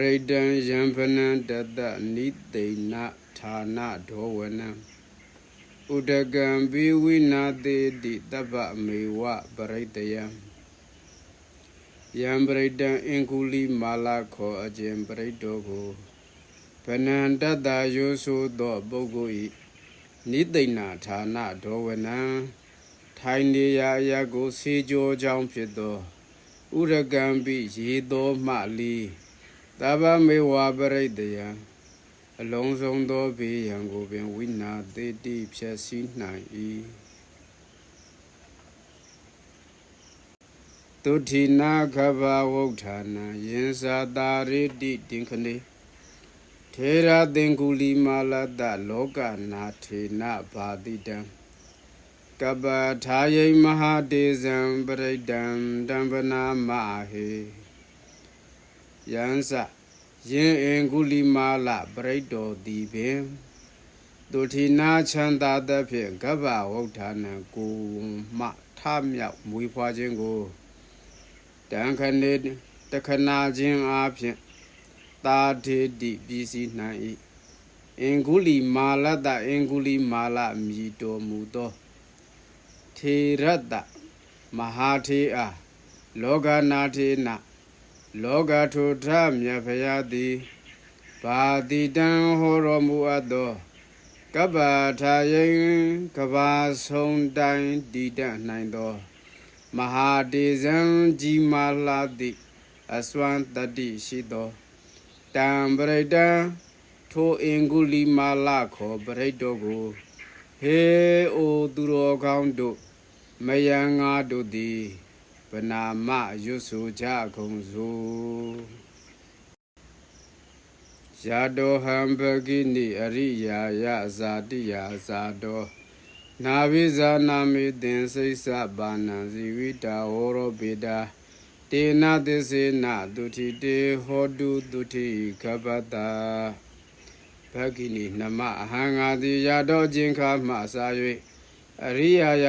ရိတံယံဖနံတတနိသိဏဌာနဒောဝနံဥဒကံဘိဝိနာတိတိတပ္ပမေဝပရိတယံယံပရိတံအင်္ဂုလိမာလာခောအကျင်ပရိတောကိုဗနံတတယောဆိုသောပုဂ္ဂိုလ်ဤနိသိဏဌာနဒောဝနံထိုင်နေရာအရာကိုစေကြောကြောင်းဖြစ်သောဥရကံပိရေသောမှလီ တဗ္ဗမေဝပရိတယံအလုံးစုံသောဘေးရန်ကိုပင်ဝိနာတိတိဖြည့်ဆည်းနိုင်၏တုထိနာခဘဝုဋ္ဌာနံယင်စာတာရိတိတင်ခနေထေရသင်္ကုလီမာလတလောကနာထေနဘာတိတံကပ္ပထာယိမဟာတေဇံပရိဒံတံပနာမဟေ ယံစယင်အင်ကုလိမာလပရိတ်တော်သည်ပင်ဒုထိနာချန္တာသဖြင့်ကဗ္ဗဝုဋ္ဌာနံကိုမှထမြောက်မွေးဖွားခြင်းကိုတံခဏေတခဏခြင်းအားဖြင့်တာထေတိပြည်စည်းနိုင်၏အင်ကုလိမာလတအင်ကုလိမာလမြည်တော်မူသောထေရတ္တမဟာထေအားလောကနာထေန လောကထုထမြတ်ဖရာသည်ဘာတိတံဟောတော်မူအပ်သောကပ္ပထာယိကဘာဆုံးတိုင်းတည်တတ်နိုင်သောမဟာတေဇံကြီးမာလာတိအစွမ်းတတိရှိသောတံပရိတံထိုအင်္ဂုလိမာလခောပရိတ်တော်ကိုဟေအိုသူတော်ကောင်းတို့မယံငါတို့သည်ဗ နာမရွတ်ဆိုကြကုန်စို့ယာတောဟံပကိနိအရိယာယဇာတိယာဇာတောနာဝိဇာနာမိတင်စိစ္ဆပါဏံဇီဝိတာဝရောပေတာတေနသစ္စေနဒုတိတေဟောတုဒုတိကပ္ပတာဘဂိနိနမအဟံငါတိယာတောခြင်းခါမှစာ၍အရိယာယ